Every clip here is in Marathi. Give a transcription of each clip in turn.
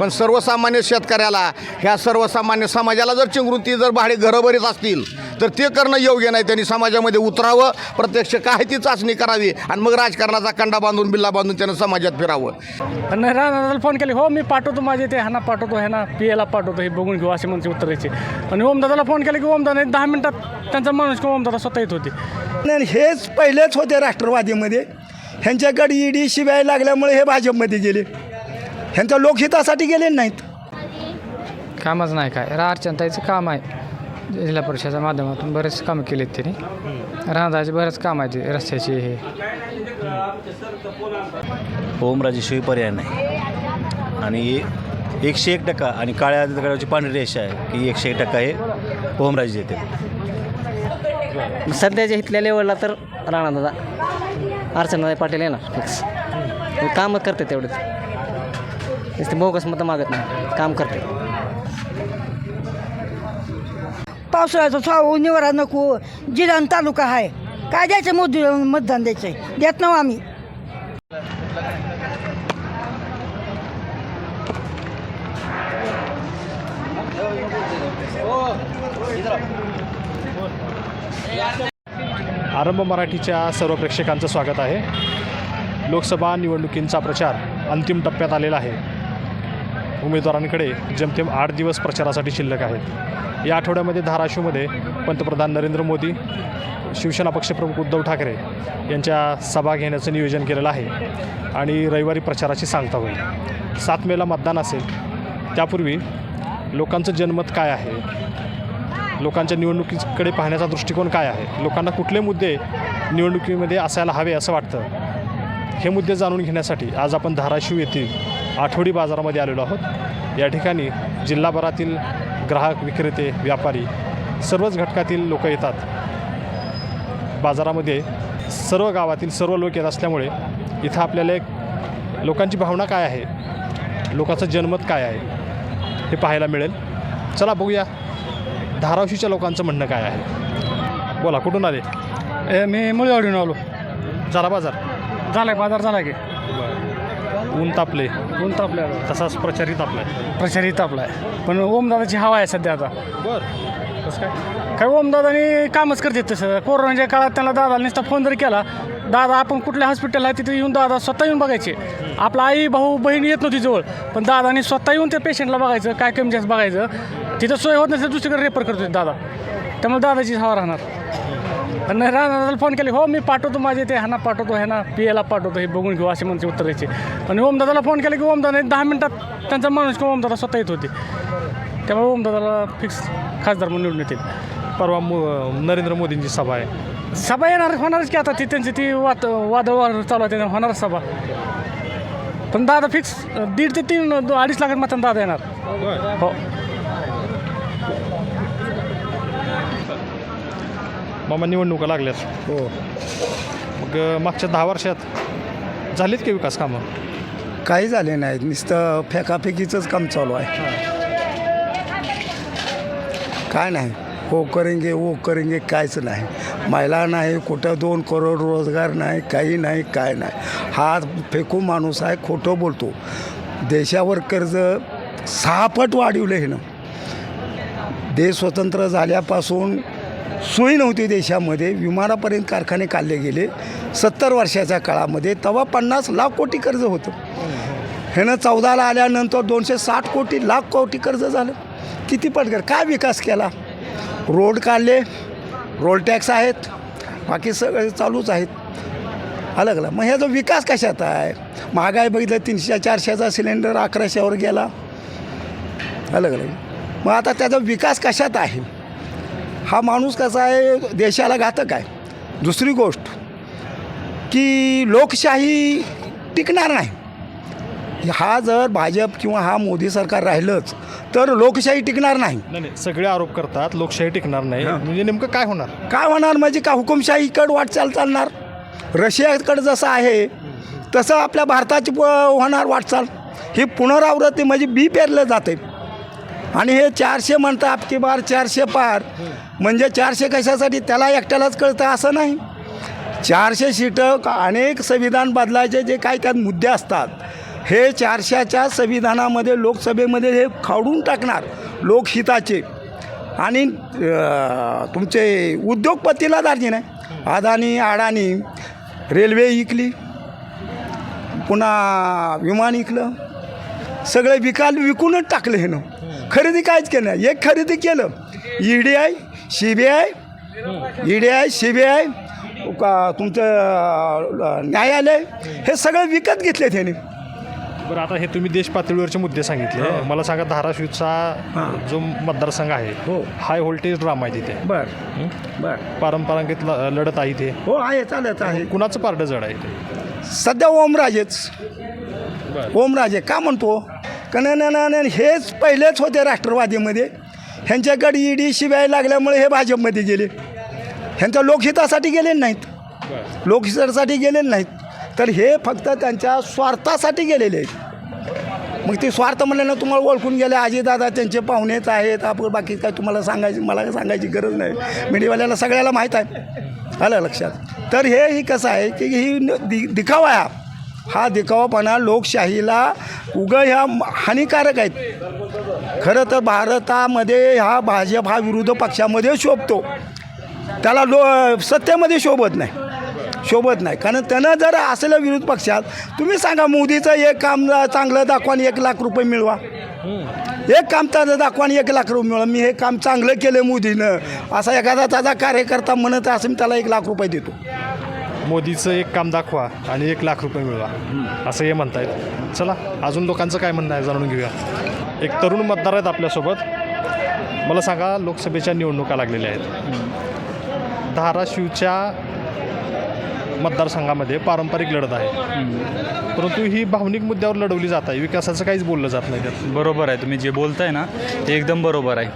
पण सर्वसामान्य शेतकऱ्याला ह्या सर्वसामान्य समाजाला जर चिंगरून ती जर भाडे घरं बरीच असतील तर ते करणं योग्य नाही. त्यांनी समाजामध्ये उतरावं प्रत्यक्ष काय ती चाचणी करावी आणि मग राजकारणाचा कंडा बांधून बिल्ला बांधून त्यानं समाजात फिरावं. आणि राणाला फोन केले. हो मी पाठवतो माझे ते ह्यांना पाठवतो ह्यांना पी एला पाठवतो हे बघून घेऊ असे म्हणजे उत्तर द्यायचे. आणि ओमदादाला फोन केला की ओमदादा दहा मिनिटात त्यांचा माणूस किंवा ओमदादा स्वतः येत होते. आणि हेच पहिलेच होते राष्ट्रवादीमध्ये. ह्यांच्याकडे ईडी शिवाय लागल्यामुळे हे भाजपमध्ये गेले. ह्यांच्या लोकहितासाठी गेले नाहीत. कामच नाही काय. अर्चनताईचं काम आहे. जिल्हा परिषदेच्या माध्यमातून बरेच कामं केलेत त्यांनी. राहण्याचे बरेच काम आहे ते रस्त्याचे हे. ओमराजेशिवाय पर्याय नाही. आणि एकशे एक टक्का आणि काळ्या दगडाची पांढरी रेषा आहे की एकशे एक टक्का हे ओमराजे देते सध्याच्या इथल्या लेवलला तर राणा दादा अर्चनादाई पाटील येणार फिक्स कामं करते तेवढेच. नुसते बोगस मतं मागत नाही. काम करते. पावसाळ्याचा साव निवारा नको. जिल्हा तालुका आहे काय द्यायचं मोदी मतदान द्यायचं देत नाव आम्ही. आरंभ मराठीच्या सर्व प्रेक्षकांचं स्वागत आहे. लोकसभा निवडणुकींचा प्रचार अंतिम टप्प्यात आलेला आहे. उमेदवारांकडे जमतेम आठ दिवस प्रचारासाठी शिल्लक आहेत. या आठवड्यामध्ये धाराशिवमध्ये पंतप्रधान नरेंद्र मोदी शिवसेना पक्षप्रमुख उद्धव ठाकरे यांच्या सभा घेण्याचं नियोजन केलेलं आहे आणि रविवारी प्रचाराची सांगता होईल. सात मेला मतदान असेल त्यापूर्वी लोकांचं जनमत काय आहे? लोकांच्या निवडणुकीकडे पाहण्याचा दृष्टिकोन काय आहे? लोकांना कुठले मुद्दे निवडणुकीमध्ये असायला हवे असं वाटतं? हे मुद्दे जाणून घेण्यासाठी आज आपण धाराशिव येथील आठवडी बाजारामध्ये आलेलो आहोत. या ठिकाणी जिल्हाभरातील ग्राहक विक्रेते व्यापारी सर्वच घटकातील लोक येतात. बाजारामध्ये सर्व गावातील सर्व लोक येत असल्यामुळे इथं आपल्याला एक लोकांची भावना काय आहे? लोकांचं जनमत काय आहे? हे पाहायला मिळेल. चला बघूया. धाराशिवच्या लोकांचं म्हणणं काय आहे? बोला कुठून आले? ए, मी मुळगावडून आलो. झाला बाजार? झाला बाजार झाला की. ऊन तापले. ऊन तापल्या तसाच प्रचारी तापलाय. प्रचारी तापलाय. पण ओमदादाची हवा आहे सध्या आता. बरं. कसं काय? काय ओमदादानी कामच करते तसं. कोरोनाच्या काळात त्यांना दादाला नुसता फोन जरी केला दादा आपण कुठल्या हॉस्पिटल आहे? तिथे येऊन दादा स्वतः येऊन बघायचे. आपला आई भाऊ बहीण येत नव्हती जवळ. पण दादानी स्वतः येऊन त्या पेशंटला बघायचं काय कमी जास्त बघायचं. तिथं सोय होत नसेल दुसरीकडे रेफर करतो दादा. त्यामुळे दादाची हवा राहणार. आणि राणाला फोन केले हो मी पाठवतो माझे ते ह्यांना पाठवतो ह्यांना पी एला पाठवतो हे बघून घेऊ असे म्हणजे उत्तर द्यायचे आणि ओमदादाला फोन केला की ओमदादा दहा मिनिटात त्यांचा माणूस किंवा ओमदादा स्वतः येत होते. त्यामुळे ओमदादाला फिक्स खासदार म्हणून निवडून येतील. परवा मो नरेंद्र मोदींची सभा आहे. सभा येणार होणारच की आता ती त्यांची ती वाद वादळ चालू आहे त्याच्यामुळे होणारच सभा. पण दादा फिक्स दीड ते तीन अडीच लाखात मात्र दादा येणार. हो. मामा निवडणुका लागल्यात. हो. मग मागच्या दहा वर्षात झालीत की विकास कामं? काही झाले नाहीत. नुसतं फेकाफेकीचंच काम चालू आहे. काय नाही. हो करेंगे वो करेंगे कायच नाही. महिला नाही कुठं दोन करोड रोजगार नाही काही नाही काय नाही. हा फेकू माणूस आहे खोटं बोलतो. देशावर कर्ज सहा पट वाढवलं हे ना देश स्वतंत्र झाल्यापासून सोयी नव्हती देशामध्ये. विमानापर्यंत कारखाने काढले गेले. सत्तर वर्षाच्या काळामध्ये तेव्हा पन्नास लाख कोटी कर्ज होतं. ह्यानं चौदाला आल्यानंतर दोनशे साठ कोटी लाख कोटी कर्ज झालं. किती पटकर काय विकास केला? रोड काढले. रोड टॅक्स आहेत. बाकी सगळे चालूच आहेत. अलग अलग मग ह्याचा विकास कशात आहे? महागाई बघितलं तीनशे चारशेचा सिलेंडर अकराशेवर गेला. अलग अलग मग आता त्याचा विकास कशात आहे? हा माणूस कसा आहे देशाला घातक आहे. दुसरी गोष्ट की लोकशाही टिकणार नाही. हा जर भाजप किंवा हा मोदी सरकार राहिलंच तर लोकशाही टिकणार नाही. नाही नाही सगळे आरोप करतात लोकशाही टिकणार नाही. म्हणजे नेमकं काय होणार? काय होणार? म्हणजे का हुकुमशाहीकडं वाटचाल चालणार? रशियाकडं जसं आहे तसं आपल्या भारताची प- होणार वाटचाल. ही पुनरावृत्ती म्हणजे बी पेरलं जाते. आणि हे चारशे म्हणतं आपकी बार चारशे पार. म्हणजे चारशे कशासाठी? त्याला एकट्यालाच कळतं असं नाही. चारशे सीटं का- अनेक संविधान बदलायचे जे काही त्यात मुद्दे असतात. हे चारशेच्या संविधानामध्ये लोकसभेमध्ये हे खाडून टाकणार लोकहिताचे. आणि तुमचे उद्योगपतीला दार्जिन आहे. अदानी अडाणी रेल्वे इकली पुन्हा विमान इकलं. सगळे विकाल विकूनच टाकलं हे खरेदी कायच केलं नाही. एक खरेदी केलं. E D I C B I E D I C B I का तुमचं न्यायालय हे सगळं विकत घेतले त्याने बरं आता हे तुम्ही देश पातळीवरचे मुद्दे सांगितले. मला सांगा धाराशिवचा जो मतदारसंघ आहे हो. हाय व्होल्टेज ड्रामा आहे तिथे. बर. बर. पारंपरिक लढत आहे ते हो आहे चालत आहे. कुणाचं पारडं जड आहे ते सध्या ओमराजेच. ओमराजे का म्हणतो? कारण हेच पहिलेच होते राष्ट्रवादीमध्ये. ह्यांच्याकडे ईडी शिवाय लागल्यामुळे हे भाजपमध्ये गेले. ह्यांच्या लोकहितासाठी गेलेले नाहीत. लोकहितासाठी गेलेले नाहीत. तर हे फक्त त्यांच्या स्वार्थासाठी गेलेले आहेत. मग ते स्वार्थ म्हणल्यानं तुम्हाला ओळखून गेले अजितदादा त्यांचे पाहुणेच आहेत. आपण बाकी काय तुम्हाला सांगायची मला काय सांगायची गरज नाही. मीडियावाल्याला सगळ्याला माहीत आहे. आलं लक्षात. तर हे ही कसं आहे की ही न- दि दिखावा आहे. हा. हा दिखावापणा लोकशाहीला उगं ह्या हानिकारक आहेत. खरं तर भारतामध्ये हा भाजप हा विरोध पक्षामध्ये शोभतो. त्याला लो सत्तेमध्ये शोभत नाही. शोभत नाही. कारण त्यानं जर असलं विरोध पक्षात तुम्ही सांगा मोदीचं एक काम चांगलं दाखवा आणि एक लाख रुपये मिळवा. एक काम त्याचं दाखवा आणि एक लाख रुपये मिळवा. मी हे काम चांगलं केलं मोदीनं. असा एखादा त्याचा कार्यकर्ता म्हणत असं मी त्याला एक लाख रुपये देतो. मोदीचं एक काम दाखवा आणि एक लाख रुपये मिळवा. असं हे म्हणतायत. चला अजून लोकांचं काय म्हणणं आहे जाणून घेऊया. एक तरुण मतदार आहेत आपल्यासोबत. मला सांगा लोकसभेच्या निवडणुका लागलेल्या आहेत. धाराशिवच्या मतदारसंघामध्ये पारंपरिक लढत आहे. परंतु ही भावनिक मुद्द्यावर लढवली जात आहे. विकासाचं काहीच बोललं जात नाही त्यात. बरोबर आहे. तुम्ही जे बोलताय ना ते एकदम बरोबर आहे.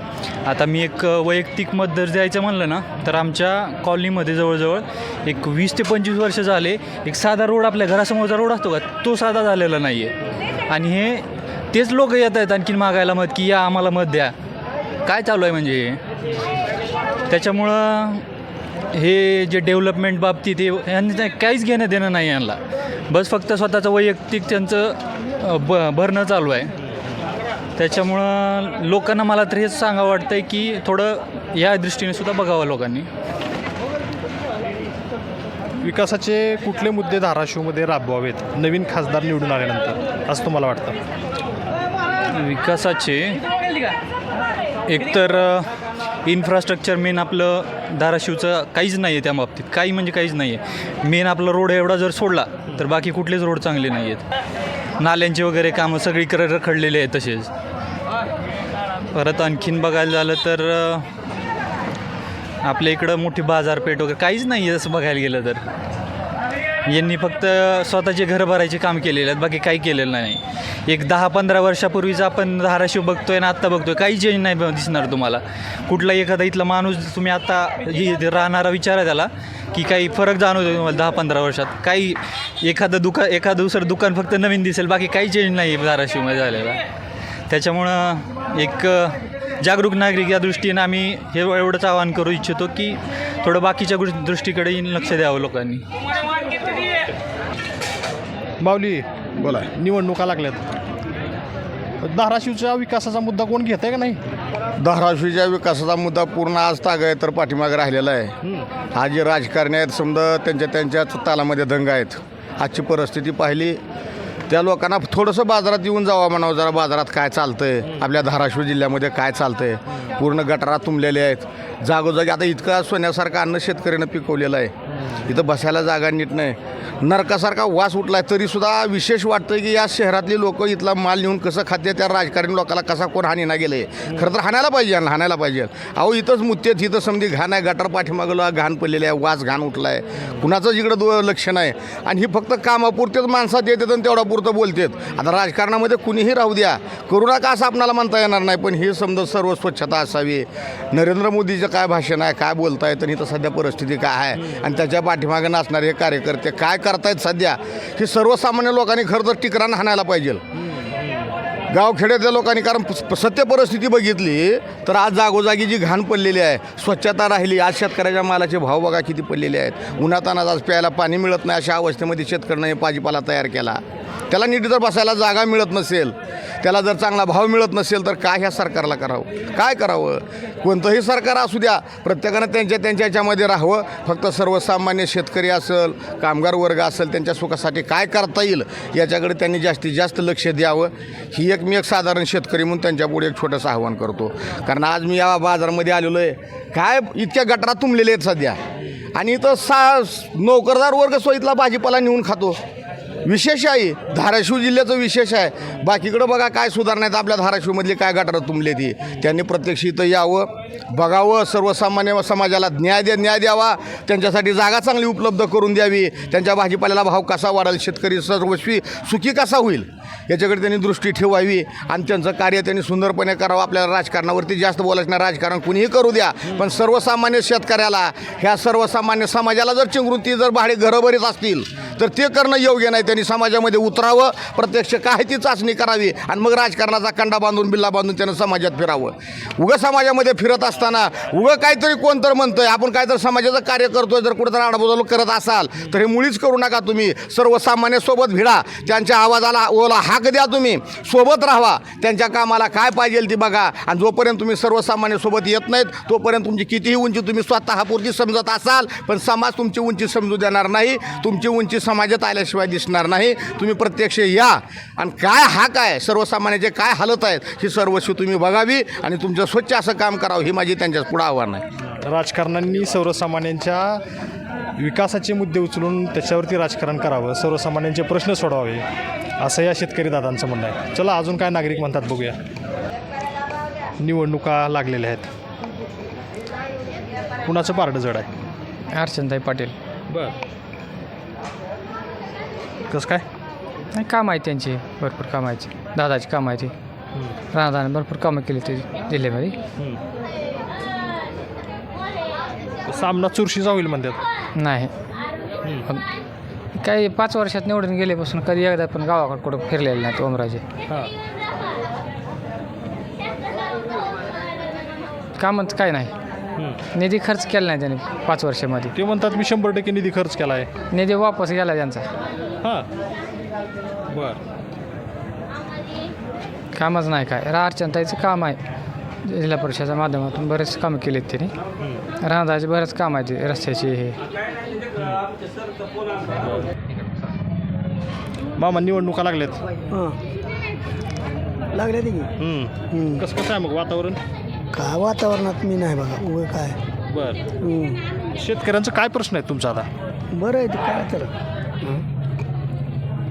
आता मी एक वैयक्तिक मत जर द्यायचं म्हणलं ना तर आमच्या कॉलनीमध्ये जवळजवळ एक वीस ते पंचवीस वर्ष झाले एक साधा रोड आपल्या घरासमोरचा रोड असतो का? तो साधा झालेला नाही आहे आणि हे तेच लोक येत आहेत आणखीन मागायला मत की या आम्हाला मत द्या. काय चालू आहे म्हणजे? त्याच्यामुळं हे जे डेव्हलपमेंट बाबतीत हे यांनी काहीच घेणं देणं नाही यांना. बस फक्त स्वतःचं वैयक्तिक त्यांचं ब भरणं चालू आहे. त्याच्यामुळं लोकांना मला तर हेच सांगावं वाटतं आहे की थोडं या दृष्टीने सुद्धा बघावं लोकांनी. विकासाचे कुठले मुद्दे धाराशिवमध्ये राबवावेत? नवीन खासदार निवडून आल्यानंतर असं तुम्हाला वाटतं? विकासाचे एकतर इन्फ्रास्ट्रक्चर मेन आपलं धाराशिवचं काहीच नाही आहे त्या बाबतीत. काही म्हणजे काहीच नाही आहे मेन आपला रोड एवढा जर सोडला तर बाकी कुठलेच रोड चांगले नाही आहेत नाल्यांचे वगैरे कामं सगळीकडे रखडलेले आहेत तसेच. परत आणखीन बघायला झालं तर आपल्या इकडं मोठी बाजारपेठ वगैरे काहीच नाही आहे असं बघायला गेलं तर. यांनी फक्त स्वतःचे घरं भरायचे काम केलेले आहेत बाकी काही केलेलं नाही. एक दहा पंधरा वर्षापूर्वीचा आपण धाराशिव बघतोय ना आत्ता बघतोय काही चेंज नाही दिसणार तुम्हाला. कुठला एखादा इथला माणूस तुम्ही आत्ता राहणारा विचारा त्याला की काही फरक जाणवतो तुम्हाला दहा पंधरा वर्षात. काही एखादं दुकान एखादं दुसरं दुकान फक्त नवीन दिसेल बाकी काही चेंज नाही आहे धाराशिवमध्ये झालेला. त्याच्यामुळं एक जागरूक नागरिक या दृष्टीनं आम्ही हे एवढंच आवाहन करू इच्छितो की थोडं बाकीच्या गोष्टी दृष्टीकडे लक्ष द्यावं लोकांनी. माऊली बोला. निवडणुका लागल्यात. धाराशिवच्या विकासाचा मुद्दा कोण घेत आहे का नाही? धाराशिवच्या विकासाचा मुद्दा पूर्ण आज ताग तर पाठीमागे राहिलेला आहे. आज जे राजकारणी आहेत समजा त्यांच्या त्यांच्याच तालामध्ये दंग आहेत. आजची परिस्थिती पाहिली त्या लोकांना थोडंसं बाजारात येऊन जावं म्हणावं जरा बाजारात काय चालतंय? आपल्या धाराशिव जिल्ह्यामध्ये काय चालतंय? पूर्ण गटारात तुंबलेले आहेत. जागोजागी आता इतका सोन्यासारखं अन्न शेतकऱ्यानं पिकवलेलं आहे. इथं बसायला जागा नीट नाही. नरकासारखा वास उठलाय तरीसुद्धा विशेष वाटतं की या शहरातली लोक इथला माल नेऊन कसं खाते त्या राजकारणी लोकांना कसा कोण हानी नाही गेले? खरं तर हाणायला पाहिजे यांना हाणायला पाहिजे. अहो इथंच मुत्तेत इथं समधी घाण आहे गटार पाठीमागला घाण पडलेलं आहे वास घाण उठला आहे कुणाचं इकडं दो लक्ष नाही. आणि ही फक्त कामापुरतेच माणसात येते आणि तेवढा तात्पुरतं बोलतात. आता राजकारणामध्ये कुणीही राहू द्या. करुणा का असं आपणाला म्हणता येणार नाही? पण हे समजा सर्व स्वच्छता असावी. नरेंद्र मोदीचं काय भाषण आहे? काय बोलतायत? आणि तर सध्या परिस्थिती काय आहे? आणि त्याच्या पाठीमागे नसणारे हे कार्यकर्ते काय करतायत सध्या? हे सर्वसामान्य लोकांनी खरं तर टिकरान हाणायला पाहिजे. गावखेड्यातल्या लोकांनी कारण सत्य परिस्थिती बघितली तर आज जागोजागी जी घाण पडलेली आहे स्वच्छता राहिली आज शेतकऱ्याच्या मालाचे भाव बघा किती पडलेले आहेत. उन्हातानात आज प्यायला पाणी मिळत नाही अशा अवस्थेमध्ये शेतकऱ्यांनी भाजीपाला तयार केला. त्याला नीट जर बसायला जागा मिळत नसेल त्याला जर चांगला भाव मिळत नसेल तर काय ह्या सरकारला करावं? काय करावं? कोणतंही सरकार असू द्या प्रत्येकानं त्यांच्या त्यांच्या याच्यामध्ये राहावं. फक्त सर्वसामान्य शेतकरी असेल कामगार वर्ग असेल त्यांच्या सुखासाठी काय करता येईल याच्याकडे त्यांनी जास्तीत जास्त लक्ष द्यावं. ही एक मी एक साधारण शेतकरी म्हणून त्यांच्यापुढे एक छोटंसं आव्हान करतो. कारण आज मी या बाजारामध्ये आलेलो आहे काय इतक्या गटारात तुंबलेले आहेत सध्या. आणि इथं सा नोकरदार वर्ग सोयीतला भाजीपाला नेऊन खातो. विशेष आहे. धाराशिव जिल्ह्याचं विशेष आहे. बाकीकडं बघा काय सुधारणा आहेत आपल्या धाराशिवमधली काय गटारं तुंबले ती. त्यांनी प्रत्यक्ष इथं यावं बघावं सर्वसामान्य समाजाला न्याय द्या न्याय द्यावा. त्यांच्यासाठी जागा चांगली उपलब्ध करून द्यावी. त्यांच्या भाजीपाल्याला भाव कसा वाढेल शेतकरी सर्वस्वी सुखी कसा होईल? याच्याकडे त्यांनी दृष्टी ठेवावी आणि त्यांचं कार्य त्यांनी सुंदरपणे करावं. आपल्याला राजकारणावरती जास्त बोलायचं नाही. राजकारण कुणीही करू द्या पण सर्वसामान्य शेतकऱ्याला ह्या सर्वसामान्य समाजाला जर चिंगरून जर भाडे घरोबरीच असतील तर ते करणं योग्य नाही. त्यांनी समाजामध्ये उतरावं प्रत्यक्ष काय ती चाचणी करावी आणि मग राजकारणाचा कंडा बांधून बिल्ला बांधून त्यानं समाजात फिरावं. उगं समाजामध्ये फिरत असताना उगं काहीतरी कोणतर म्हणतंय आपण काहीतरी समाजाचं कार्य करतोय जर कुठं आडबोदल करत असाल तर हे मुळीच करू नका तुम्ही. सर्वसामान्यसोबत भिडा. त्यांच्या आवाजाला ओला हाक द्या तुम्ही. सोबत राहा त्यांच्या कामाला काय पाहिजे ती बघा. आणि जोपर्यंत तुम्ही सर्वसामान्यसोबत येत नाहीत तोपर्यंत तुमची कितीही उंची तुम्ही स्वतःपुरती समजत असाल पण समाज तुमची उंची समजू देणार नाही. तुमची उंची समाजात आल्याशिवाय दिसणार नाही. तुम्ही प्रत्यक्ष या. आणि काय हा काय? सर्वसामान्याचे काय हालत आहेत ही सर्वस्वी तुम्ही बघावी आणि तुमचं स्वच्छ असं काम करावं ही माझी त्यांच्या पुढं आव्हान आहे. राजकारण्यांनी सर्वसामान्यांच्या विकासाचे मुद्दे उचलून त्याच्यावरती राजकारण करावं सर्वसामान्यांचे प्रश्न सोडवावे असं या शेतकरी दादांचं म्हणणं आहे. चला अजून काय नागरिक म्हणतात बघूया. निवडणुका लागलेल्या आहेत. कुणाचं पारडं जड आहे? अर्चनताई पाटील. बर. कसं काय? नाही काम आहे त्यांची. भरपूर काम आहे दादाची काम आहे ती. राहदाने भरपूर कामं केली ते जिल्ह्यामध्ये. सामना चुरशीचा होईल म्हणतात. नाही. पण काही पाच वर्षात निवडून गेल्यापासून कधी एकदा पण गावाकडे कुठं फिरलेले नाहीत ओमराजे. हां. कामच काय नाही. निधी खर्च केला नाही त्याने पाच वर्षामध्ये. ते म्हणतात मी शंभर टक्के निधी खर्च केला आहे. निधी वापस गेला त्यांचा. हां. बर. कामच नाही काय. रा अर्चनताईचं काम आहे. जिल्हा परिषदेच्या माध्यमातून बरेच कामं केलेत त्यांनी. राहदाचे बरेच काम आहे ते रस्त्याचे हे. मामा निवडणुका लागल्यात. लागले की हम्म. कसं कसं आहे मग वातावरण? काय वातावरणात मी नाही बघा उभं काय. बर. शेतकऱ्यांचं काय प्रश्न आहे तुमचा आता? बरं आहे ते काय तर.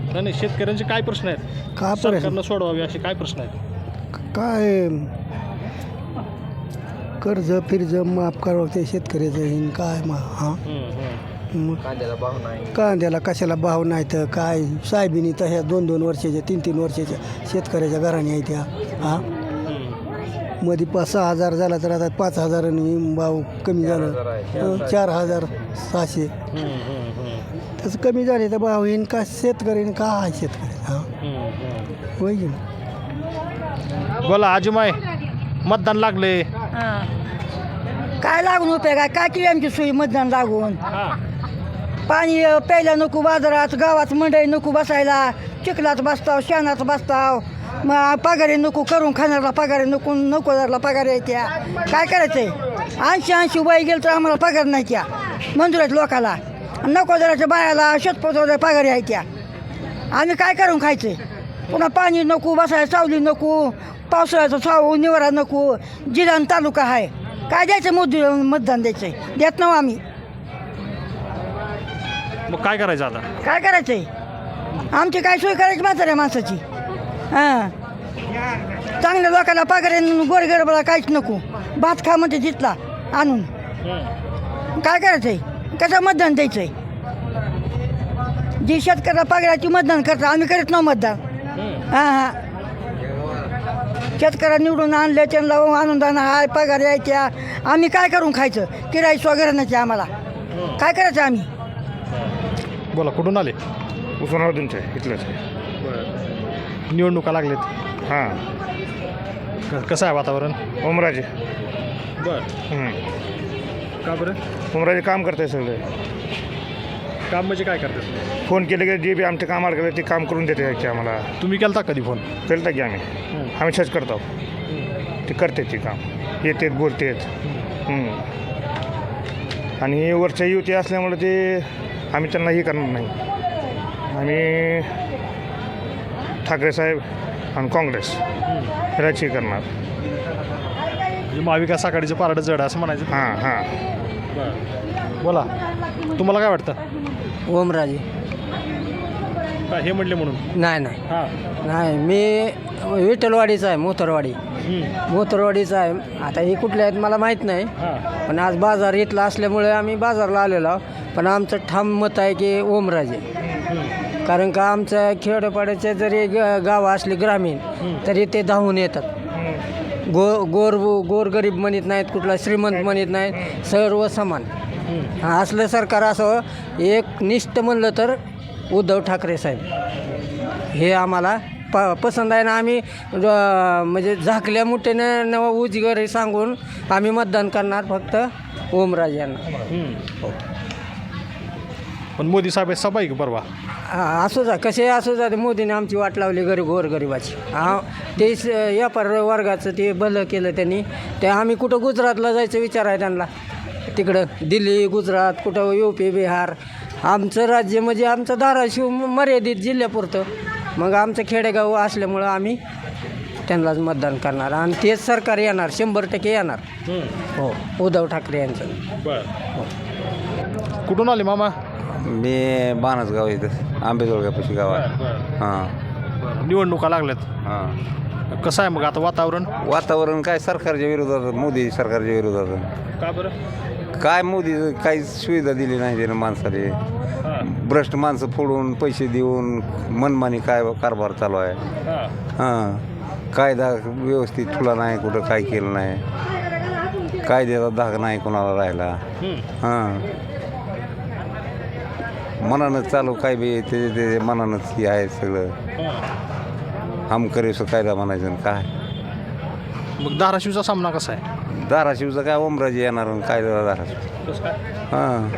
नाही नाही शेतकऱ्यांचे काय प्रश्न आहेत? का सरकारनं सोडवावे असे काय प्रश्न आहेत? काय? कर्ज फिर्ज माफ करावं ते शेतकऱ्याचं येईन काय मा हां? मग कांद्याला कशाला भाव नाही तर काय? साहेबीनी तर ह्या दोन दोन वर्षाच्या तीन तीन वर्षाच्या शेतकऱ्याच्या घराने आहे त्या हां? मध्ये पाच सहा हजार झाला तर आता पाच हजारांनी भाव कमी झालं. हं, चार हजार सहाशे. तसं कमी झाले तर भाव येईन का शेतकऱ्याने का आहे शेतकरी? हां. होय की नाही? बोला आजमाय मतदान लागले काय लागून उपयोग आहे काय केली आमची सोयी मतदान लागून? पाणी अ, प्यायला नको बाजारात गावात मंडई नको बसायला. चिखलात बसताव शेणात बसताव. मग पगारी नको करून खाणारला पगारी नको नको जरला पगार त्या. काय करायचंय? ऐंशी ऐंशी वय गेलं तर आम्हाला पगार नाही त्या. मंजुरात लोकाला. नको जराच्या बायाला शेतपत्र पगारी आहे त्या. आम्ही काय करून खायचंय? पुन्हा पाणी नको बसायला सावली नको पावसाळ्याचं साव निवारा नको. जिल्हा तालुका आहे काय द्यायचं मोदी मतदान द्यायचंय? देत नाव आम्ही. मग काय करायचं आता? काय करायचंय? आमची काय सोय करायची म्हाताऱ्या माणसाची? हां. चांगल्या लोकांना पगार गोरगरबाला काहीच नको. भात खा म्हणते तिथला आणून. काय करायचंय? कसं मतदान द्यायचंय? जी शेतकऱ्याला पगाराची मतदान करतात. आम्ही करीत नाव मतदान. हां हां. शेतकऱ्या निवडून आणले त्यांना आनंदान हाय पगार यायच्या आम्ही काय करून खायचं? किराईच वगैरे नाही आम्हाला. काय करायचं आम्ही? बोला कुठून आले? उस्मानाबादूनच इथलंच. आहे निवडणुका लागलेत. हां. क- कसं आहे वातावरण? ओमराजे बर. का बरं? ओमराजे काम करते सगळे. काम म्हणजे काय करतात? फोन केले की जे बी आमच्या कामाला गेलं ते काम करून देते की आम्हाला. तुम्ही केलता कधी फोन? केलं की आम्ही. हमेशाच करतो. ते करते ते काम. येतेत बोलतेत. हम्म. आणि हे वरच्या युती असल्यामुळे ते आम्ही त्यांना हे करणार नाही. आम्ही ठाकरे साहेब आणि काँग्रेस ह्याची करणार. म्हणजे महाविकास आघाडीचं पारडं जड असं म्हणायचं? हां हां. बोला. तुम्हाला काय वाटतं? ओमराजे. काय हे म्हणले म्हणून? नाही नाही. हां. नाही मी विठ्ठलवाडीचा आहे मोथरवाडी. मोथरवाडीचा आहे. आता हे कुठले आहेत मला माहीत नाही. हां. पण आज बाजार इथला असल्यामुळे आम्ही बाजारला आलेलो आहोत. पण आमचं ठाम मत आहे की ओमराजे. कारण का आमच्या खेडोपाड्याचे जरी ग गावं असली ग्रामीण तरी ते धावून येतात. गो गोर गोरगरीब म्हणत नाहीत कुठला श्रीमंत म्हणत नाहीत सर्व समान. असलं सरकार असं एक निष्ठ म्हणलं तर उद्धव ठाकरे साहेब. हे आम्हाला प पसंत आहे ना आम्ही म्हणजे झाकल्या मुठेनं नव उजगरी सांगून आम्ही मतदान करणार फक्त ओमराजे यांना. पण मोदी साहेब सभा आहे की परवा? हा, असू जा कसे असू जा ते मोदीने आमची वाट लावली गरीब गोरगरिबाची हा ते स- व्यापार वर्गाचं ते भलं केलं त्यांनी. ते आम्ही कुठं गुजरातला जायचं विचार आहे त्यांना. तिकडं दिल्ली गुजरात कुठं यू पी बिहार. आमचं राज्य म्हणजे आमचं धाराशिव म- मर्यादित जिल्ह्यापुरतं. मग आमचं खेडेगाव असल्यामुळं आम्ही त्यांनाच मतदान करणार. आणि तेच सरकार येणार शंभर टक्के येणार. हो उद्धव ठाकरे यांचं. बर. कुठून आले मामा? मी बाणसगाव इथं आंबेजोगापाशी गाव आहे. हां. निवडणुका लागल्यात. हां. कसं आहे मग आता वातावरण? वातावरण काय सरकारच्या विरोधात मोदी सरकारच्या विरोधात? का बरं? काय मोदी काही सुविधा दिली नाही त्यानं माणसाला. भ्रष्ट माणसं फोडून पैसे देऊन मनमानी काय कारभार चालू आहे. हां. कायदा व्यवस्थित ठुला नाही कुठं काय केलं नाही. कायद्याचा धाक नाही कोणाला राहिला. हां. मनानं चालू काय बी ते ते मनानंच हे आहे सगळं. हम करेसो कायदा म्हणायचं आणि काय. मग धाराशिवचा सामना कसा आहे? धाराशिवचं काय ओमराजे येणार आणि काय धाराशिव? कसं काय? हां.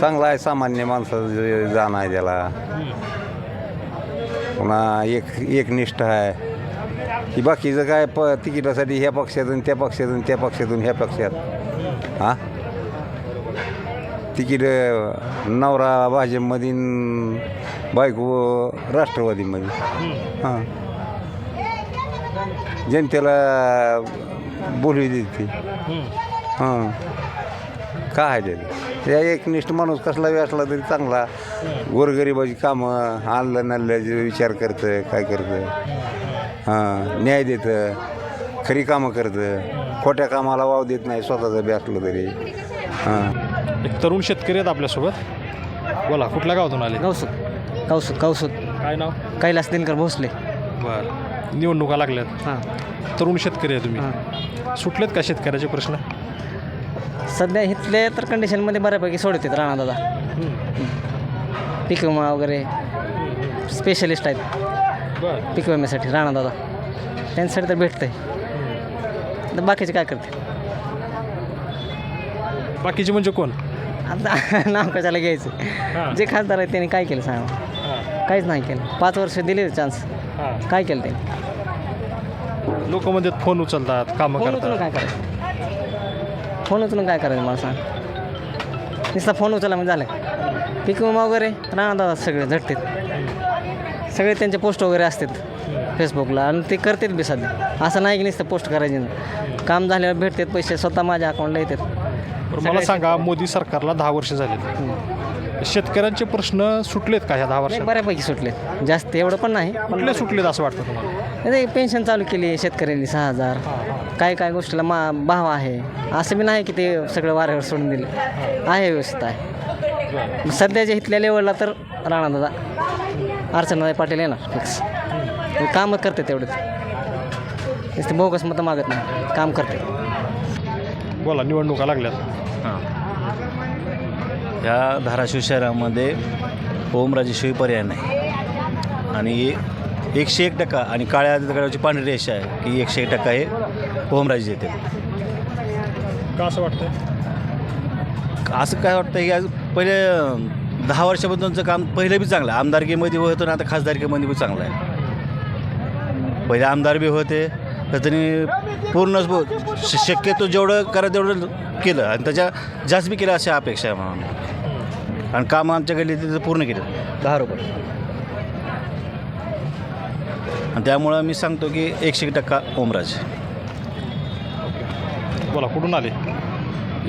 चांगला आहे सामान्य माणसाचं जे जाण आहे त्याला. पुन्हा एक एकनिष्ठ आहे. की बाकीचं काय प तिकिटासाठी ह्या पक्षातून त्या पक्षातून त्या पक्षातून ह्या पक्षात. हां? तिकीट नवरा भाजपमध्ये बायको राष्ट्रवादीमध्ये हां. जनतेला बोलवी देते. हां. काय आहे त्या एकनिष्ठ माणूस कसला बी असला तरी चांगला. गोरगरिबाची कामं आणलं नल्ल्याचे विचार करतं काय करतं. हां. न्याय देतं खरी कामं करतं. खोट्या कामाला वाव देत नाही स्वतःचं बी असलं तरी. हां. एक तरुण शेतकरी आहेत आपल्यासोबत. बोला कुठल्या गावातून आले? कौसुक कौसुक कौसुक. काय नाव? कैलास दिनकर भोसले. बर. निवडणुका लागल्यात. हां. तरुण शेतकरी आहे तुम्ही. सुटलेत का शेतकऱ्याचे प्रश्न? सध्या इथले तर कंडिशनमध्ये बऱ्यापैकी सोडतात राणा दादा. पीक विमा वगैरे स्पेशलिस्ट आहेत. पीक विम्यासाठी राणा दादा. त्यांच्यासाठी तर भेटतंय. तर बाकीचे काय करते बाकीचे म्हणजे कोण? आता नाव कशाला घ्यायचं? जे खासदार आहेत त्यांनी काय केलं सांगा? काहीच नाही केलं. पाच वर्ष दिले चान्स काय केलं त्यांनी? लोक म्हणजे फोन उचलतात कामं फोन उचलून काय करायचं? फोन उचलून काय करायचं मला सांग? नुसता फोन उचलला म्हणजे झालं. पीक विमा वगैरे दादा सगळे झटतात. सगळे त्यांचे पोस्ट वगैरे असतात फेसबुकला आणि ते करतात बी सध्या. असं नाही की नुसतं पोस्ट करायचे. काम झाल्यावर भेटतात पैसे स्वतः माझ्या अकाउंटला येतात. मला सांगा मोदी सरकारला दहा वर्ष झालेत. शेतकऱ्यांचे प्रश्न सुटलेत का ह्या दहा नाही, वर्षात बऱ्यापैकी सुटले जास्त एवढं पण नाही कुठले सुटलेत असं वाटतं तुम्हाला? नाही पेन्शन चालू केली शेतकऱ्यांनी सहा हजार. काय काय गोष्टीला मा भाव आहे. असं बी नाही की ते सगळं वाऱ्यावर सोडून दिलं. आहे व्यवस्थित आहे. सध्याच्या इथल्या लेवलला तर राणा दादा अर्चनादाई पाटील येणार फिक्स कामं करते तेवढं नुसते बोगस मतं मागत नाही काम करते बोला निवडणुका लागल्यात. ह्या धाराशिव शहरामध्ये ओमराजेशिवाय पर्याय नाही. आणि एकशे एक टक्का आणि काळ्या दगडाची पांढरी रेषा आहे की एकशे एक टक्का हे ओमराजे येते का असं वाटतं असं काय वाटतं की आज पहिले दहा वर्षापासूनचं काम पहिलं बी चांगलं आहे. आमदारकीमध्ये होतं आणि आता खासदारकीमध्ये बी चांगलं आहे. पहिले आमदार बी होते तर त्यांनी श- शक्यतो जेवढं करा तेवढं केलं. आणि त्याच्या जास्त बी केलं अशी अपेक्षा आहे म्हणून. आणि कामं आमच्या गल्ली तिथं पूर्ण केलं दहा रुपये. आणि त्यामुळं मी सांगतो की एकशे एक टक्का ओमराज. बोला कुठून आले?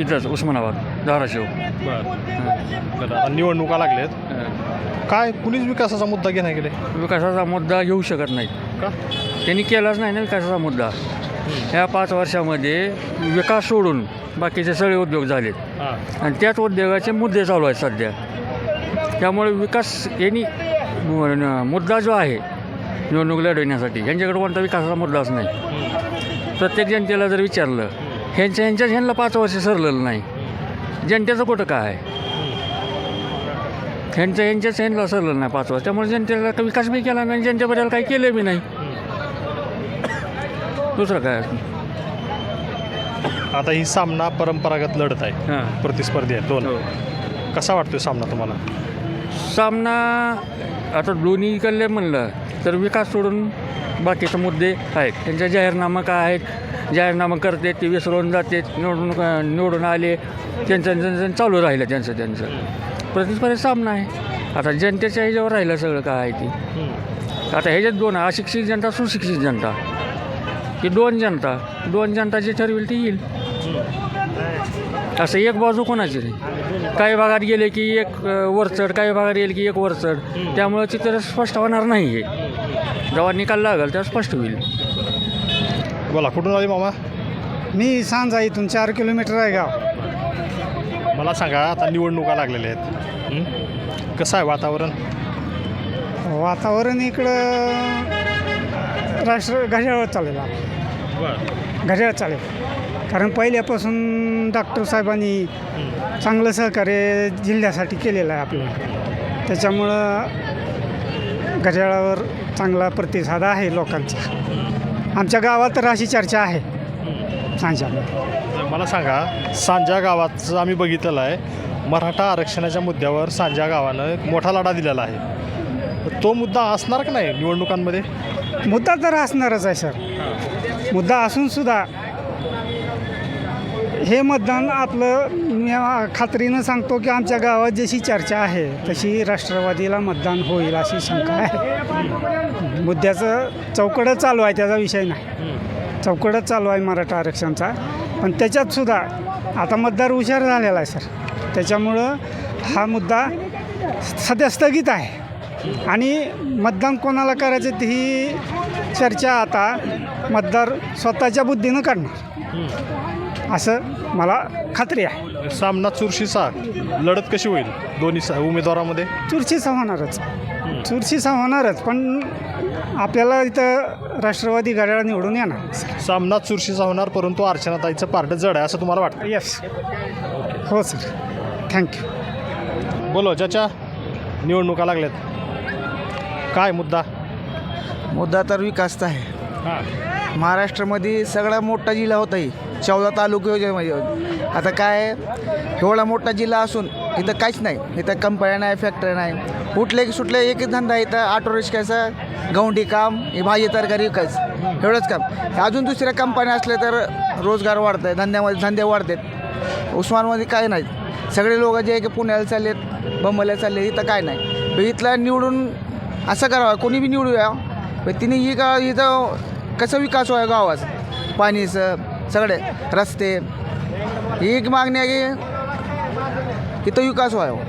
इथंच उस्मानाबाद धाराशिव. बरं. निवडणुका लागल्यात काय कुणीच विकासाचा मुद्दा घेण्या गेले? विकासाचा मुद्दा घेऊ शकत नाही का? त्यांनी केलाच नाही ना विकासाचा मुद्दा. ह्या पाच वर्षामध्ये विकास सोडून बाकीचे सगळे उद्योग झालेत. आणि त्याच उद्योगाचे मुद्दे चालू आहेत सध्या. त्यामुळे विकास यांनी मु- मुद्दा जो आहे निवडणूक लढवण्यासाठी यांच्याकडे कोणता विकासाचा मुद्दाच नाही. प्रत्येक जनतेला जर विचारलं ह्यांच्या ह्यांच्याच ह्यांना पाच वर्ष सरलेलं नाही. जनतेचं कुठं काय आहे? ह्यांच्या ह्यांच्याच ह्यांना सरलेलं नाही पाच वर्ष. त्यामुळे जनतेला काही विकास बी केला नाही जनतेबद्दल काही केलं बी नाही. दुसरं काय? आता ही सामना परंपरागत लढत आहे. हां. प्रतिस्पर्धी आहे दोन. कसा वाटतोय सामना तुम्हाला? सामना आता दोन्ही इकडले म्हणलं तर विकास सोडून बाकीचे मुद्दे आहेत. त्यांचा जाहीरनामा काय आहेत? जाहीरनामा करते ते विसरून जाते निवडून निवडून आले. त्यांचं त्यांचं चालू राहिलं त्यांचं त्यांचं. प्रतिस्पर्धी सामना आहे. आता जनतेच्या ह्याच्यावर राहिलं सगळं काय आहे ती. आता ह्याच्यात दोन अशिक्षित जनता सुशिक्षित जनता. ही दोन जनता दोन जनता जे ठरवेल ती येईल. असं एक बाजू कोणाची नाही काही भागात गेले की एक वरचढ काही भागात गेले की एक वरचढ त्यामुळं चित्र स्पष्ट होणार नाही हे. जेव्हा निकाल लागेल तेव्हा स्पष्ट होईल. बोला कुठून आले मामा? मी सांजा इथून चार किलोमीटर आहे गाव. मला सांगा आता निवडणुका लागलेल्या आहेत. हं? कसं आहे वातावरण? वातावरण इकडं राष्ट्र घड्याळावर चालेल घड्याळ चालेल कारण पहिल्यापासून डॉक्टर साहेबांनी चांगलं सहकार्य जिल्ह्यासाठी केलेलं आहे आपलं. त्याच्यामुळं घड्याळावर चांगला प्रतिसाद आहे लोकांचा. आमच्या गावात तर अशी चर्चा आहे. सांजामध्ये तर मला सांगा सांजा गावाचं आम्ही बघितलेलं आहे. मराठा आरक्षणाच्या मुद्द्यावर सांजा गावानं एक मोठा लढा दिलेला आहे. तो मुद्दा असणार का नाही निवडणुकांमध्ये? मुद्दा तर असणारच आहे सर. मुद्दा असून सुद्धा हे मतदान आपलं मी खात्रीनं सांगतो की आमच्या गावात जशी चर्चा आहे तशी राष्ट्रवादीला मतदान होईल अशी शंका आहे. मुद्द्याचं चौकडच चालू आहे त्याचा विषय नाही. चौकडच चालू आहे मराठा आरक्षणचा. पण त्याच्यातसुद्धा आता मतदार हुशार झालेला आहे सर. त्याच्यामुळं हा मुद्दा सध्या स्थगित आहे. आणि मतदान कोणाला करायचं ही चर्चा आता मतदार स्वतःच्या बुद्धीनं काढणार असं मला खात्री आहे. सामना चुरशीचा लढत कशी होईल? दोन्ही स- उमेदवारामध्ये? चुरशीचा होणारच. चुरशीचा होणारच पण आपल्याला इथं राष्ट्रवादी घड्याळ निवडून येणार. सामना चुरशीचा होणार परंतु अर्चनाताईचं पारडं जड आहे असं तुम्हाला वाटतं? येस हो सर थँक्यू बोलो चाचा निवडणुका लागल्यात? काय मुद्दा? मुद्दा तर विकासचा आहे. महाराष्ट्रामध्ये सगळा मोठा जिल्हा होता ही. चौदा तालुके योजनेमध्ये म्हणजे. आता काय एवढा मोठा जिल्हा असून इथं काहीच नाही. इथं कंपन्या नाही फॅक्टरी नाही. कुठले की सुटले एकच धंदा इथं. ऑटो रिक्षाचा गौंडी काम हे भाजी तरकारी काहीच. एवढंच काम. अजून दुसऱ्या कंपन्या असल्या तर रोजगार वाढत आहे धंद्यामध्ये धंदे वाढतात. उस्मानमध्ये काय नाही. सगळे लोक जे आहे की पुण्याला चाललेत बंबईला चालले इथं काय नाही. इथला निवडून असं करावं कोणी बी निवडूया. तिने ही का इथं कसं विकास व्हावा गावाचा पाणीचं सगळे रस्ते. ही एक मागणी आहे की इथं विकास व्हावा.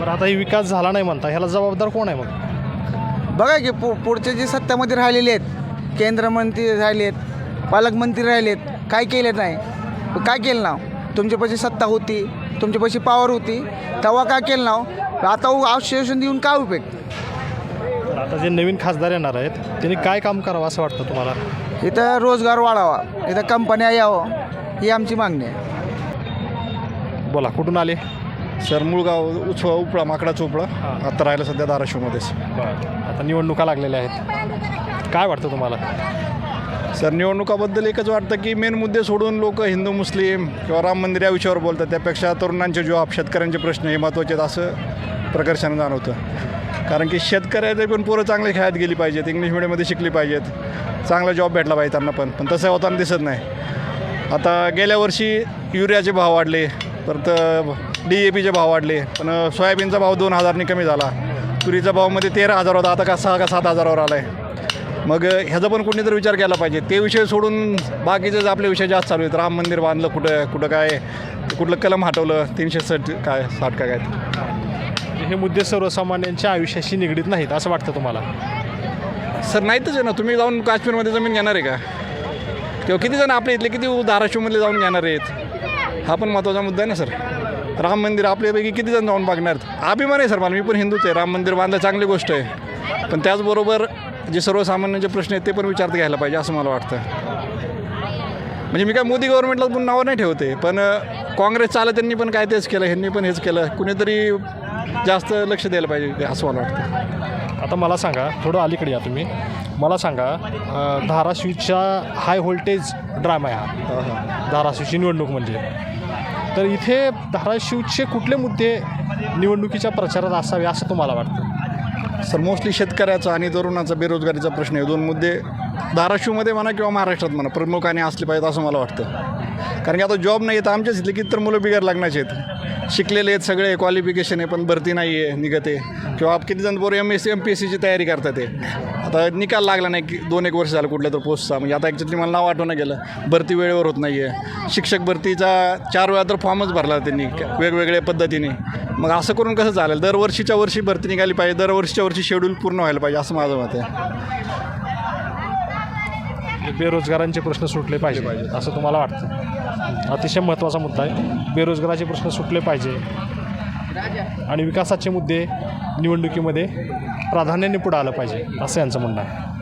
बरं आता ही विकास झाला नाही म्हणता ह्याला जबाबदार कोण आहे मग? बघा की पु पुढचे जे सत्तामध्ये राहिलेले आहेत केंद्रमंत्री राहिले आहेत पालकमंत्री राहिलेत काय केले नाही? पण काय केलं नाव? तुमच्यापाशी सत्ता होती तुमच्यापाशी पॉवर होती तेव्हा काय केलं नाव? आता आश्वासन देऊन काय उपयोग? आता जे नवीन खासदार येणार आहेत त्यांनी काय काम करावं असं वाटतं तुम्हाला? इथं रोजगार वाढावा. इथं कंपन्या यावं. ही आमची मागणी आहे. बोला कुठून आले? सर मुळगाव उचवा उपळा माकडा चोपळा आता राहिलं सध्या धाराशिवमध्येच. आता निवडणुका लागलेल्या आहेत. काय वाटतं तुम्हाला? सर निवडणुकाबद्दल एकच वाटतं की मेन मुद्दे सोडून लोक हिंदू मुस्लिम किंवा राम मंदिर या विषयावर बोलतात. त्यापेक्षा तरुणांचे जॉब शेतकऱ्यांचे प्रश्न हे महत्त्वाचे आहेत असं प्रकर्षानं जाणवतं. कारण की शेतकऱ्याचे पण पोरं चांगले खेळात गेली पाहिजेत इंग्लिश मिडियममध्ये शिकली पाहिजेत. चांगला जॉब भेटला पाहिजे त्यांना पण पण तसं होताना दिसत नाही. आता गेल्या वर्षी युरियाचे भाव वाढले परत डी ए पीचे भाव वाढले पण सोयाबीनचा भाव दोन हजारनी कमी झाला. तुरीचा भावमध्ये तेरा हजार होता आता का सहा का सात हजारावर आला आहे मग ह्याचा पण कुणीतरी विचार केला पाहिजे. ते विषय सोडून बाकीचेच आपले विषय जास्त चालू आहेत राम मंदिर बांधलं कुठं कुठं काय कुठलं कलम हटवलं तीनशे सठ काय साठ काय काय. हे मुद्दे सर्वसामान्यांच्या आयुष्याशी निगडीत नाहीत असं वाटतं तुम्हाला? सर नाहीतच आहे ना. तुम्ही जाऊन काश्मीरमध्ये जमीन घेणार आहे का? किंवा किती जण आपल्या इथले किती धाराशिवमधले जाऊन घेणार आहेत? हा पण महत्त्वाचा मुद्दा आहे ना सर. राम मंदिर आपल्यापैकी किती जण जाऊन बघणार आहेत? अभिमान आहे सर मला. मी पण हिंदूच आहे. राम मंदिर बांधलं चांगली गोष्ट आहे. पण त्याचबरोबर जे सर्वसामान्य जे प्रश्न आहेत ते पण विचारात घ्यायला पाहिजे असं मला वाटतं. म्हणजे मी काय मोदी गव्हर्नमेंटला पण नावं नाही ठेवते पण काँग्रेस चालत त्यांनी पण काय तेच केलं ह्यांनी पण हेच केलं. कुणीतरी जास्त लक्ष द्यायला पाहिजे असं मला वाटतं. आता मला सांगा थोडं अलीकडे या तुम्ही. मला सांगा अ, धाराशिवच्या हाय व्होल्टेज ड्रामा आहे हा धाराशिवची निवडणूक म्हणजे. तर इथे धाराशिवचे कुठले मुद्दे निवडणुकीच्या प्रचारात असावे असं तुम्हाला वाटतं? सर मोस्टली शेतकऱ्याचा आणि तरुणाचा बेरोजगारीचा प्रश्न आहे. दोन मुद्दे धाराशिवमध्ये म्हणा किंवा महाराष्ट्रात म्हणा प्रमुखाने असले पाहिजेत असं मला वाटतं. कारण की आता जॉब नाही तर आमच्याच इथले किती तर मुलं बिगर लागण्याचे आहेत. शिकलेले आहेत सगळे क्वालिफिकेशन आहे पण भरती नाही आहे निघते. किंवा किती जण बरोबर M S C M P S सीची तयारी करतात ते. आता निकाल लागला नाही की दोन एक वर्ष झालं कुठल्या तर पोस्टचा म्हणजे आता ॲक्च्युली मला नाव आठवणं गेलं. भरती वेळेवर होत नाही आहे शिक्षक भरतीचा चार वेळा तर फॉर्मच भरला त्यांनी वेगवेगळ्या पद्धतीने. मग असं करून कसं चालेल? दरवर्षीच्या वर्षी भरती निघाली पाहिजे दरवर्षीच्या वर्षी शेड्यूल पूर्ण व्हायला पाहिजे असं माझं मत आहे. म्हणजे बेरोजगारांचे प्रश्न सुटले पाहिजे असं तुम्हाला वाटतं? अतिशय महत्त्वाचा मुद्दा आहे. बेरोजगाराचे प्रश्न सुटले पाहिजे. आणि विकासाचे मुद्दे निवडणुकीमध्ये प्राधान्याने पुढं आलं पाहिजे असं यांचं म्हणणं आहे.